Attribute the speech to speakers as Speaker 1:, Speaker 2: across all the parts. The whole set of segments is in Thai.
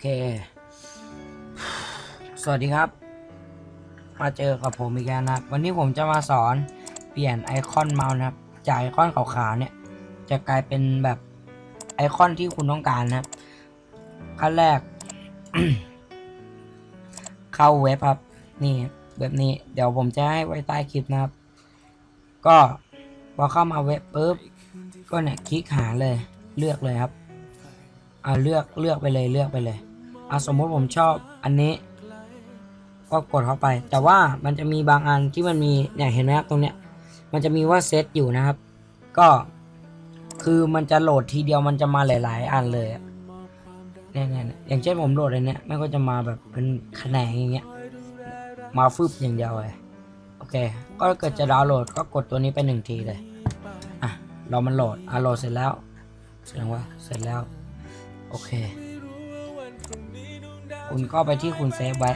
Speaker 1: เค สวัสดีครับ มาเจอกับผมอีกแล้วนะครับวันนี้ผมจะมาสอนเปลี่ยนไอคอนเมาส์นะครับ จากไอคอนขาวๆเนี่ย จะกลายเป็นแบบไอคอนที่คุณต้องการนะครับขั้นแรก เข้าเว็บครับ นี่เว็บนี้ เดี๋ยวผมจะให้ไว้ใต้คลิปนะครับ ก็พอเข้ามาเว็บปุ๊บก็เนี่ยคลิกหาเลยเลือกเลยครับ อ่าเลือกเลือกไปเลยเลือกไปเลย อาสมมติผมชอบอันนี้ ก็กดเข้าไป แต่ว่ามันจะมีบางอันที่มันมีเนี่ยเห็นไหมครับตรงเนี้ย มันจะมีว่าเซตอยู่นะครับ ก็คือมันจะโหลดทีเดียวมันจะมาหลาย ๆ อันเลยเนี่ยเนี่ยอย่างเช่นผมโหลดอันเนี้ยมันก็จะมาแบบเป็นแขนงอย่างเงี้ย มาฟึบอย่างเดียวเลยโอเค ก็เกิดจะดาวน์โหลดก็กดตัวนี้ไปหนึ่งทีเลยอะเรามันโหลดอะโหลดเสร็จแล้วแสดงว่าเสร็จแล้ว โอเค คุณก็ไปที่คุณเซฟไว้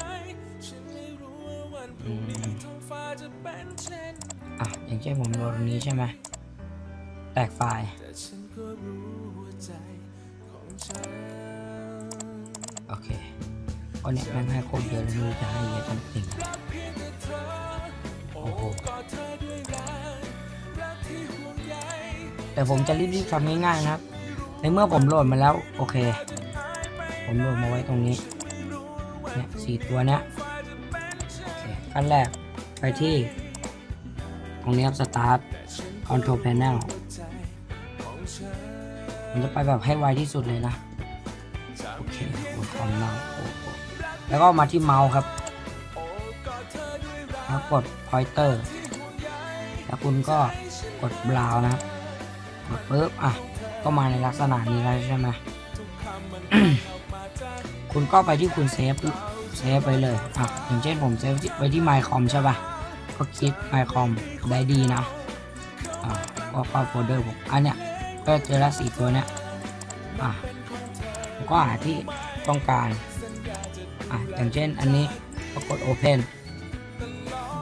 Speaker 1: อะอย่างเช่นผมโหลดนี้ใช่ไหมแตกไฟล์โอเคก็เนี่ยแม่งให้โคตรเยอะเลยไม่รู้จะให้เยอะจริงๆโอ้โหแต่ผมจะรีบๆทำง่ายๆนะครับ ในเมื่อผมโหลดมาแล้ว โอเค ผมโหลดมาไว้ตรงนี้ เนี่ยสี่ตัวเนี้ยโอเคขั้นแรกไปที่ ตรงนี้ครับ start control panel ผมจะไปแบบให้ไวที่สุดเลยนะ โอเคกดคอมเมาส์โอ้โหแล้วก็มาที่เมาส์ครับแล้วกด pointer แล้วคุณก็กด brow นะครับกดปุ๊บอะก็มาในลักษณะนี้แล้วใช่ไหม คุณก็ไปที่คุณเซฟเซฟไปเลยอะอย่างเช่นผมเซฟไว้ที่ mycom ใช่ป่ะก็คลิก mycom ได้ดีนะอะก็เข้าโฟลเดอร์ผมอันเนี้ยก็เจอละสี่ตัวเนี้ยอะผมก็หาที่ต้องการอะอย่างเช่นอันนี้ก็กด open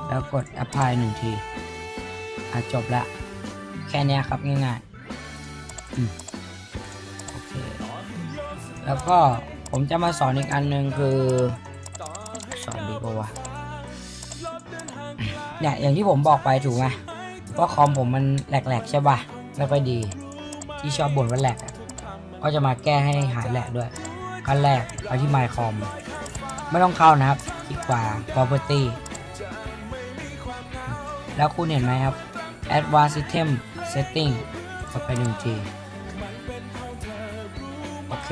Speaker 1: แล้วกด apply หนึ่งทีอะจบละแค่เนี้ยครับง่ายๆอืมโอเค แล้วก็ ผมจะมาสอนอีกอันหนึ่งคือ สอนดีกว่าวะเนี่ยอย่างที่ผมบอกไปถูกไหมว่าคอมผมมันแหลกๆใช่ป่ะไม่ค่อยดี ที่ชอบบ่นว่าแหลกก็จะมาแก้ให้หายแหลกด้วยขั้นแรกไปที่ My Com ไม่ต้องเข้านะครับคลิกขวา Property แล้วคุณเห็นไหมครับ Advanced System Setting กดไปหนึ่งทีโอเค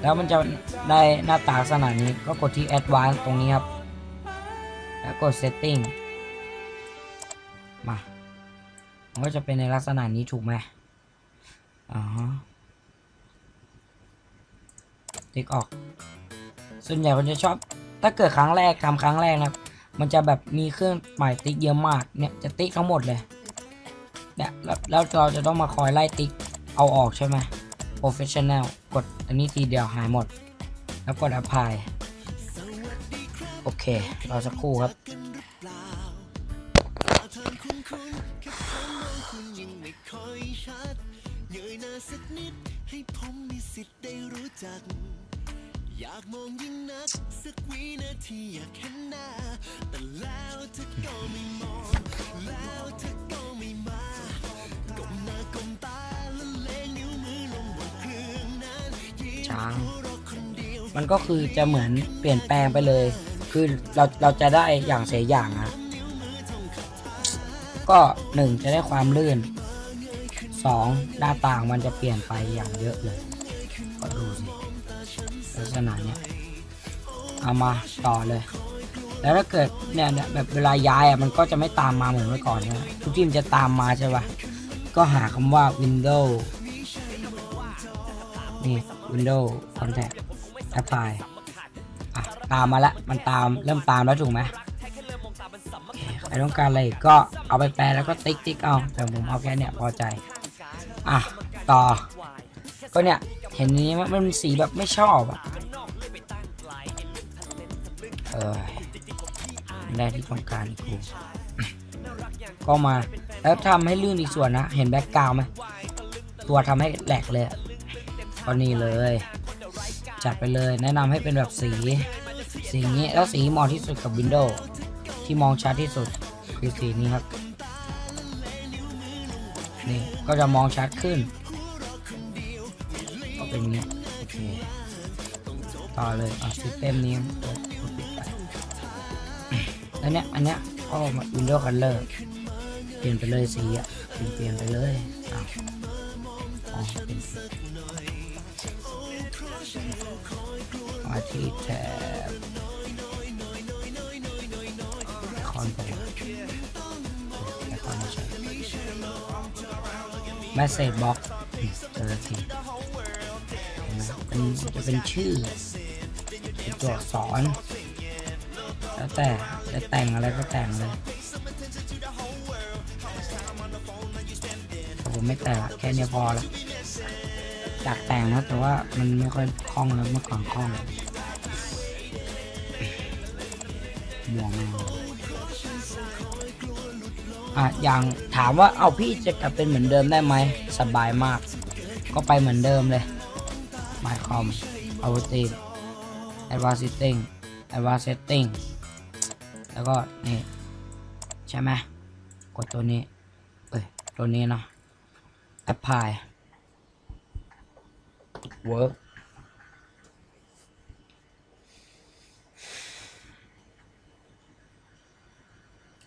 Speaker 1: แล้วมันจะได้หน้าตาลักษณะนี้ก็กดที่ Advanced ตรงนี้ครับ แล้วกด Setting มา มันก็จะเป็นในลักษณะนี้ถูกไหมอ๋อฮะติ๊กออก ส่วนใหญ่คนจะชอบ ถ้าเกิดครั้งแรกทำครั้งแรกนะครับ มันจะแบบมีเครื่องหมายติ๊กเยอะมาก เนี่ยจะติ๊กทั้งหมดเลย เนี่ยแล้วเราจะต้องมาคอยไล่ติ๊กเอาออกใช่ไหม professional กดอันนี้ทีเดียวหายหมด แล้วกด apply โอเครอสักครู่ครับ
Speaker 2: อยากมองยิ่งนักสักวินาทีอยากเห็นหน้าแต่แล้วเธอก็ไม่มองแล้วเธอก็ไม่
Speaker 1: ช้าง มันก็คือจะเหมือนเปลี่ยนแปลงไปเลย คือเราเราจะได้อย่างเสียอย่างอะก็หนึ่งจะได้ความลื่นสองหน้าต่างมันจะเปลี่ยนไปอย่างเยอะเลย ก็ดูสิลักษณะเนี้ยเอามาต่อเลย แล้วถ้าเกิดเนี่ยเนี่ยแบบเวลาย้ายอะมันก็จะไม่ตามมาเหมือนเมื่อก่อนนะทุกที่มันจะตามมาใช่ปะก็หาคำว่า Windows นี่ Windows Contact Apply อะตามมาละมันตามเริ่มตามแล้วถูกไหมโอเคใครต้องการอะไรก็เอาไปแปลแล้วก็ติ๊กติ๊กเอาแต่ผมเอาแค่เนี้ยพอใจ อะ ต่อ ก็เนี่ย เห็นนี้มันมันสีแบบไม่ชอบอะเออได้ที่ต้องการกูก็มาแล้วทำให้ลื่นอีกส่วนนะ เห็นแบ็กกราวไหมตัวทำให้แหลกเลยอะ ก็นี่เลย จัดไปเลยแนะนำให้เป็นแบบสี สีนี้แล้วสีเหมาะที่สุดกับ Windows ที่มองชัดที่สุดคือสีนี้ครับ นี่ก็จะมองชัดขึ้น ก็เป็นอย่างนี้โอเคต่อเลยอะซิสเต็มนี้เปิดปิดไปแล้วเนี้ยอันเนี้ยก็ Windows Color เปลี่ยนไปเลยสีอะเปลี่ยนเปลี่ยนไปเลยอ้าวอ๋อเป็น มาที่แท็บคอนไปแล้วคอนม่ใช่ Message Box อืมเจอทีเห็นไหมเป็นจะเป็นชื่อเป็นตัวอักษรแล้วแต่จะแต่งอะไรก็แต่งเลยผมไม่แต่งละแค่นี้พอละ อยากแต่งนะแต่ว่ามันไม่ค่อยคล่องแล้วเมื่อก่อนคล่องม่วงอะอย่างถามว่าเอาพี่จะกลับเป็นเหมือนเดิมได้ไหมสบายมาก ก็ไปเหมือนเดิมเลย My Com o u t i n Advanced Setting Advanced Setting แล้วก็นี่ใช่ไหมกดตัวนี้ เอ้ย ตัวนี้เนาะ apply work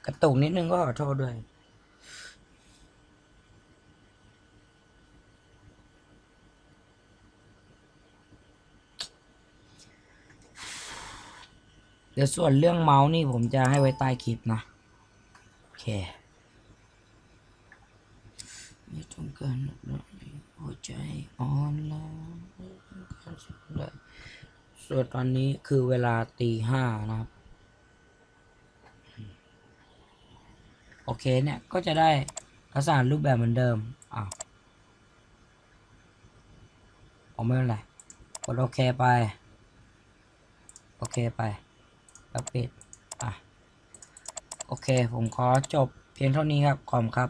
Speaker 1: กระตุกนิดนึงก็ขอโทษด้วยเดี๋ยวส่วนเรื่องเมาส์นี่ผมจะให้ไว้ใต้คลิปนะโอเคไม่ต้องการหัวใจอ่อนแล้ว การสุดเลยส่วนตอนนี้คือเวลาตีห้านะครับ โอเคเนี่ยก็จะได้ลักษณะรูปแบบเหมือนเดิมอ้าวผมไม่เป็นไรกดโอเคไป โอเคไปแล้วปิดอะโอเค ผมขอจบเพียงเท่านี้ครับขอบครับ